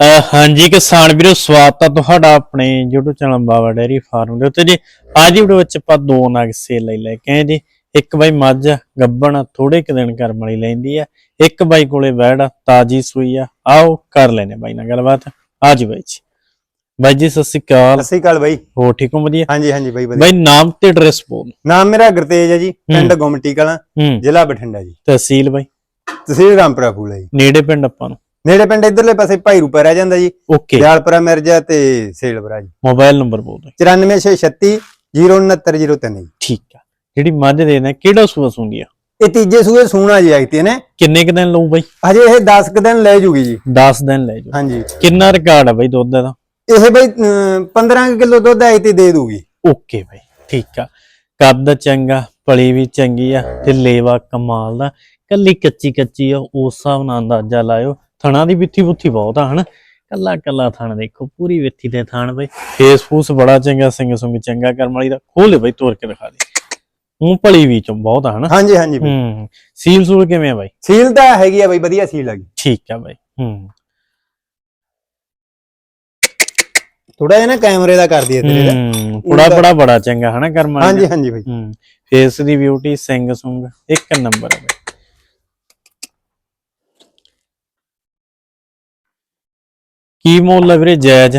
ਹਾਂਜੀ ਕਿਸਾਨ ਵੀਰੋ ਸਵਾਗਤ ਹੈ ਤੁਹਾਡਾ ਆਪਣੇ YouTube channel Baba dairy farm ਦੇ ਉੱਤੇ ਜੀ। ਅੱਜ ਦੀ ਵੀਡੀਓ ਵਿੱਚ ਆਪਾਂ ਦੋ ਨਗ ਸੇਲ ਲਈ ਲੈ ਕੇ ਆਏ ਜੀ। ਇੱਕ ਬਾਈ ਮੱਝ ਗੱਬਣ ਥੋੜੇ ਕੁ ਦਿਨ ਕਰਮ ਵਾਲੀ ਲੈਂਦੀ ਆ। ਇੱਕ ਬਾਈ ਕੋਲੇ ਵੈੜ ਤਾਜੀ ਸੂਈ ਆ। ਆਓ ਕਰ ਲੈਨੇ ਬਾਈ ਨਾਲ ਗੱਲਬਾਤ। ਆ ਜੀ ਬਾਈ ਜੀ। ਬਾਈ ਜੀ ਸਤਿ ਸ਼੍ਰੀ ਅਕਾਲ। ਸਤਿ ਸ਼੍ਰੀ ਅਕਾਲ ਬਾਈ। ਹੋ ਠੀਕ ਹੋ ਵਧੀਆ? ਹਾਂਜੀ ਹਾਂਜੀ ਬਾਈ ਵਧੀਆ। ਬਾਈ ਨਾਮ ਤੇ ਐਡਰੈਸ ਬੋਲ। ਨਾਮ ਮੇਰਾ ਗੁਰਤੇਜ ਹੈ ਜੀ ਪਿੰਡ ਗੁਮਟੀ ਕਲਾਂ ਜ਼ਿਲ੍ਹਾ ਬਠਿੰਡਾ ਜੀ। ਤਹਿਸੀਲ ਬਾਈ। ਤਹਿਸੀਲ ਰਾਮਪੁਰਾ ਫੂਲ ਜੀ। ਨੇੜੇ ਪਿੰਡ ਆਪਾਂ ਨੂੰ। ਨੇੜੇ ਪਿੰਡ ਇਧਰਲੇ ਪਾਸੇ ਭਾਈ ਰੂਪਾ ਰਹਿ ਜਾਂਦਾ ਜੀ। ਓਕੇ ਦਿਆਲਪੁਰਾ ਮਿਰਜ਼ਾ ਤੇ ਸੇਲਪੁਰਾ ਜੀ। ਮੋਬਾਈਲ ਨੰਬਰ ਬੋਲ ਦਿਓ। 94636 06903 ਜੀ। ਠੀਕ ਆ। ਜਿਹੜੀ ਮੱਝ ਦੇ ਨੇ ਕਿਹੜਾ ਸੂਆ ਸੁੰਦੀ ਆ ਇਹ ਤੀਜੇ ਸੂਏ ਸੂਣਾ ਜੀ ਆਈ ਤੇ ਨੇ ਕਿੰਨੇ ਕੁ ਦਿਨ ਲਊ ਬਾਈ? ਹਜੇ ਇਹ 10 ਕੁ ਦਿਨ ਲੈ ਜੂਗੀ ਜੀ। 10 ਦਿਨ ਲੈ ਜਾਓ ਹਾਂਜੀ। ਕਿੰਨਾ ਰਿਕਾਰਡ ਆ ਬਾਈ ਦੁੱਧ ਦਾ? ਇਹ ਬਾਈ ਅਮ, 15 ਕਿਲੋ ਦੁੱਧ ਆਈ ਤੇ ਦੇ ਦੂਗੀ। ਓਕੇ ਬਾਈ ਠੀਕ ਆ। ਕੱਦ ਚੰਗਾ ਪਲੀ ਵੀ ਚੰਗੀ ਆ ਤੇ ਲੇਵਾ ਕਮਾਲ ਦਾ। ਕੱਲੀ ਕੱਚੀ ਕੱਚੀ ਆ ਉਸ ਹਿਸਾਬ ਨਾਲ ਅੰਦਾਜ਼ਾ ਲਾਇਓ। ਥਣਾ ਦੀ ਵਿੱਥੀ ਬੁੱਥੀ ਬਹੁਤ ਆ ਹਨ? ਕੱਲਾ ਕੱਲਾ ਥਣ ਦੇਖੋ ਪੂਰੀ ਵਿੱਥੀ ਤੇ ਥਣ ਬਾਈ। ਫੇਸ ਫੂਸ ਬੜਾ ਚੰਗਾ ਸਿੰਘ ਸੁੰਗ ਚੰਗਾ ਕਰਮ ਵਾਲੀ ਦਾ। ਖੋਲੇ ਬਾਈ ਤੋੜ ਕੇ ਦਿਖਾ ਦੇ। ਉਹ ਪਲੀ ਵੀ ਚੋਂ ਬਹੁਤ ਆ ਹਨ? ਹਾਂਜੀ ਹਾਂਜੀ ਬਾਈ। ਹੂੰ ਸੀਲ ਸੂਲ ਕਿਵੇਂ ਆ ਬਾਈ? ਸੀਲ ਤਾਂ ਹੈਗੀ ਆ ਬਾਈ ਵਧੀਆ ਸੀਲ ਹੈਗੀ। ਠੀਕ ਆ ਬਾਈ ਹੂੰ। ਥੋੜਾ ਜਿਹਾ ਨਾ ਕੈਮਰੇ ਦਾ ਕਰ ਦਈਏ ਤੇਰੇ ਦਾ ਹੂੰ ਬੜਾ ਬੜਾ ਚੰਗਾ ਹਨਾ ਕਰਮ ਵਾਲੀ ਹਾਂਜੀ? ਹਾਂਜੀ ਬਾਈ। ਹੂੰ। ਫੇਸ ਦੀ ਬਿਊਟੀ ਸਿੰਘ ਸੁੰਗ ਇੱਕ ਨੰਬਰ ਬਾਈ। ਕੀ ਮੁੱਲ ਹੈ ਵੀਰੇ ਜਾਇਜ਼?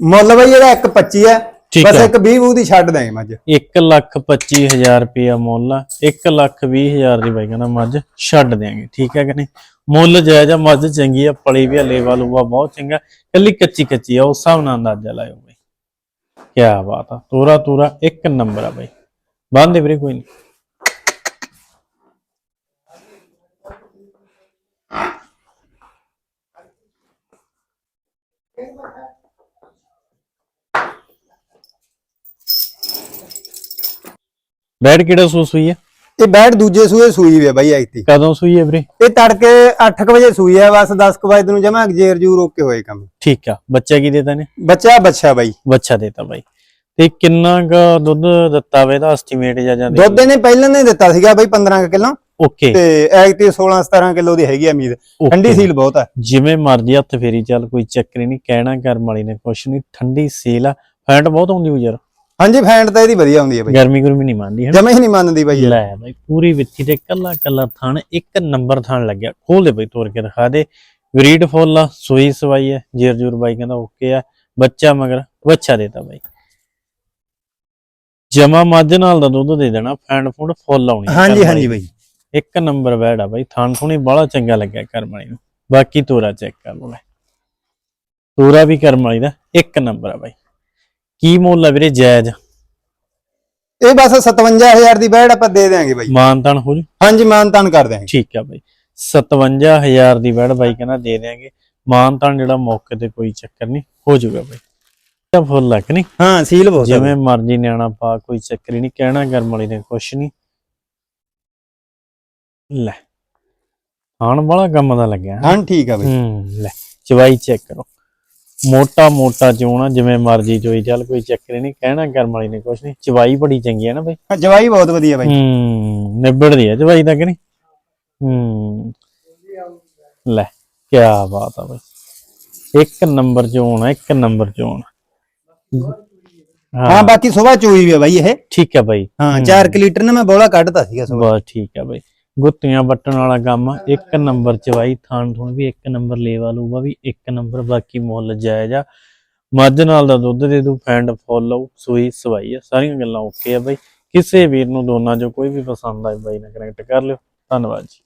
ਮੁੱਲ ਬਾਈ ਇਹਦਾ 1.25 ਹੈ ਠੀਕ ਬਸ ਹੈ ਇੱਕ 20 ਬੂ ਦੀ ਛੱਡ ਦਾਂਗੇ ਮੱਝ। 1 ਲੱਖ 25000 ਰੁਪਇਆ ਮੁੱਲ ਆ 1 ਲੱਖ 20000 ਦੀ ਬਾਈ ਕਹਿੰਦਾ ਮੱਝ ਛੱਡ ਦਿਆਂਗੇ। ਠੀਕ ਹੈ ਕਿ ਨਹੀਂ? ਮੁੱਲ ਜਾਇਜ਼ ਆ ਮੱਝ ਚੰਗੀ ਆ ਪਲੀ ਵੀ ਲੇਵਾ ਲੂਆ ਬਹੁਤ ਚੰਗਾ। ਕੱਲੀ ਕੱਚੀ ਕੱਚੀ ਆ ਉਸ ਹਿਸਾਬ ਨਾਲ ਅੰਦਾਜ਼ਾ ਲਾਇਓ ਬਾਈ। ਕੀ ਬਾਤ ਆ। ਤੋਰਾ ਤੋਰਾ ਇੱਕ ਨੰਬਰ ਆ ਬਾਈ। ਬੰਦੇ ਵੀਰੇ ਕੋਈ ਨਹੀਂ। ਬੈਡ ਕਿਹੜਾ ਸੂਸ ਹੋਈ ਹੈ ਇਹ ਬੈਡ ਦੂਜੇ ਸੂਏ ਸੂਈ ਵੀ ਆ ਬਾਈ ਆਈਤੀ ਕਦੋਂ ਸੂਈ ਹੈ ਵੀਰੇ? ਇਹ ਤੜਕੇ 8:00 ਵਜੇ ਸੂਈ ਆ ਬਸ 10:00 ਵਜੇ ਨੂੰ ਜਮਾ ਜੇਰ ਜੂਰ ਓਕੇ ਹੋਏ ਕੰਮ। ਠੀਕ ਆ। ਬੱਚਾ ਕੀ ਦੇਤਾ ਨੇ ਬੱਚਾ ਬੱਚਾ ਬਾਈ। ਬੱਚਾ ਦੇਤਾ ਬਾਈ। ਤੇ ਕਿੰਨਾ ਕੁ ਦੁੱਧ ਦਿੱਤਾ ਵੇ ਦਾ ਐਸਟੀਮੇਟ ਜਾਂ ਜਾਂਦੇ ਦੁੱਧ ਇਹਨੇ ਪਹਿਲਾਂ ਨੇ ਦਿੱਤਾ ਸੀਗਾ ਬਾਈ 15 ਕਿਲੋ। ਓਕੇ ਤੇ ਐਗਤੀ 16 17 ਕਿਲੋ ਦੀ ਹੈਗੀ ਆ ਉਮੀਦ। ਠੰਡੀ ਸੀਲ ਬਹੁਤ ਆ। ਜਿਵੇਂ ਮਰਜ਼ੀ ਹੱਥ ਫੇਰੀ ਚੱਲ ਕੋਈ ਚੱਕਰ ਹੀ ਨਹੀਂ ਕਹਿਣਾ ਕਰਮ ਵਾਲੀ ਨੇ ਕੁਛ ਨਹੀਂ ਠੰਡੀ ਸੇਲ ਆ। ਫੈਟ ਬਹੁਤ ਆਉਂਦੀ ਹੋ ਯਾਰ। ਹਾਂਜੀ ਫੈਂਟ ਤਾਂ ਇਹਦੀ ਵਧੀਆ ਹੁੰਦੀ ਆ ਬਾਈ। ਗਰਮੀ ਗੁਰਮੀ ਨਹੀਂ ਮੰਨਦੀ ਹੈ ਜਮਾ ਹੀ ਨਹੀਂ ਮੰਨਦੀ ਬਾਈ। ਲੈ ਬਾਈ ਪੂਰੀ ਵਿੱਥੀ ਤੇ ਕੱਲਾ ਕੱਲਾ ਥਣ ਇੱਕ ਨੰਬਰ ਥਣ ਲੱਗਿਆ। ਖੋਲ ਦੇ ਬਾਈ ਤੋੜ ਕੇ ਦਿਖਾ ਦੇ। ਬਰੀਡ ਫੁੱਲ ਆ ਸੂਈ ਸਵਾਈ ਹੈ ਜੇਰ ਜੂਰ ਬਾਈ ਕਹਿੰਦਾ ਓਕੇ ਆ। ਬੱਚਾ ਮਗਰ ਬੱਚਾ ਦੇਤਾ ਬਾਈ। ਜਮਾ ਮੱਝ ਨਾਲ ਦਾ ਦੁੱਧ ਦੇ ਦੇਣਾ ਫੈਂਡ ਫੂਡ ਫੁੱਲ ਆਉਣੀ ਹਾਂਜੀ ਹਾਂਜੀ। ਬਾਈ। ਇੱਕ ਨੰਬਰ ਬੈੜ ਆ ਬਾਈ ਥਾਨ ਥੁਣੀ ਬੜਾ ਚੰਗਾ ਲੱਗਿਆ ਕਰਮ ਵਾਲੀ ਨੂੰ। ਬਾਕੀ ਤੋਰਾ ਚੈੱਕ ਕਰ ਲਓ ਤੋਰਾ ਵੀ ਕਰਮ ਵਾਲੀ ਦਾ ਇੱਕ ਨੰਬਰ ਆ ਬਾਈ। ਕੀ ਮੁੱਲ ਆ ਵੀਰੇ ਜਾਇਜ਼? ਇਹ ਬਸ 57000 ਦੀ ਬੈਡ ਆਪਾਂ ਦੇ ਦਿਆਂਗੇ ਬਾਈ। ਮਾਨਤਾਨ ਹੋ ਜੂ? ਹਾਂਜੀ ਮਾਨ ਤਾਨ ਕਰ ਦਿਆਂਗੇ। ਠੀਕ ਆ ਬਾਈ। 57000 ਦੀ ਬੈੜ ਬਾਈ ਕਹਿੰਦਾ ਦੇ ਦਿਆਂਗੇ। ਮਾਨਤਾਨ ਜਿਹੜਾ ਮੌਕੇ ਤੇ ਕੋਈ ਚੱਕਰ ਨਹੀਂ ਹੋ ਜਾਊਗਾ ਬਾਈ। ਤਾਂ ਫੁੱਲ ਲੱਕ ਨਹੀਂ? ਹਾਂ ਸੀਲ ਬਹੁਤ ਜਿਵੇਂ ਮਰਜ਼ੀ ਨਿਆਣਾ ਪਾ ਕੋਈ ਚੱਕਰ ਹੀ ਨਹੀਂ। ਕਹਿਣਾ ਕਰਮ ਵਾਲੀ ਨੇ ਕੁਛ ਨਹੀਂ। ਲੈ। ਆਣ ਵਾਲਾ ਕੰਮ ਦਾ ਲੱਗਿਆ। ਹਾਂ ਠੀਕ ਆ ਬਾਈ। ਹੂੰ ਲੈ ਚਵਾਈ ਚੈੱਕ ਕਰੋ। ਮੋਟਾ ਮੋਟਾ ਚੋਣਾ ਜਿਵੇਂ ਮਰਜ਼ੀ ਚੋਈ ਚੱਲ ਕੋਈ ਚੱਕਰ ਹੀ ਨਹੀਂ ਕਹਿਣਾ ਕਰਮ ਵਾਲੀ ਨੇ ਕੁਛ ਨਹੀਂ। ਚਵਾਈ ਬੜੀ ਚੰਗੀ ਹੈ ਨਾ ਬਈ। ਹਾਂ, ਜਵਾਈ ਬਹੁਤ ਵਧੀਆ ਬਾਈ। ਹੂੰ ਨਿਬੜਦੀ ਹੈ ਚਵਾਈ ਤਾਂ ਕਿ ਨਹੀਂ। ਹੂੰ ਲੈ ਕੀ ਬਾਤ ਆ ਬਈ। ਇੱਕ ਨੰਬਰ ਚੋਣ ਇੱਕ ਨੰਬਰ ਚੋਣ ਹਾਂ ਬਾਕੀ ਸਵੇਰ ਚੋਈ ਵੀ ਆ ਬਾਈ ਇਹ। ਠੀਕ ਹੈ ਬਾਈ। ਹਾਂ 4 ਲੀਟਰ ਨੇ ਮੈਂ ਬੋਲਾ ਕੱਢਤਾ ਸੀਗਾ ਸਵੇਰ ਬਸ ਠੀਕ ਹੈ ਬਾਈ। ਗੁੱਤੀਆਂ ਵੱਟਣ ਵਾਲਾ ਕੰਮ ਆ। ਇੱਕ ਨੰਬਰ ਚਵਾਈ ਥਾਣ ਥੁਣ ਵੀ ਇੱਕ ਨੰਬਰ ਲੇਵਾ ਲੂਗਾ ਵੀ ਇੱਕ ਨੰਬਰ ਬਾਕੀ ਮੁੱਲ ਜਾਇਜ਼ ਆ। ਮੱਝ ਨਾਲ ਦਾ ਦੁੱਧ ਦੇ ਦੂ, ਫੈਂਡ, ਫੁੱਲ ਆਊ ਸੂਈ, ਸਵਾਈ ਆ, ਸਾਰੀਆਂ ਗੱਲਾਂ ਓਕੇ ਆ ਬਾਈ। ਕਿਸੇ ਵੀਰ ਨੂੰ ਦੋਨਾਂ ਚੋਂ ਕੋਈ ਵੀ ਪਸੰਦ ਆਏ ਬਾਈ ਨਾਲ ਕਨੈਕਟ ਕਰ ਲਿਓ। ਧੰਨਵਾਦ ਜੀ।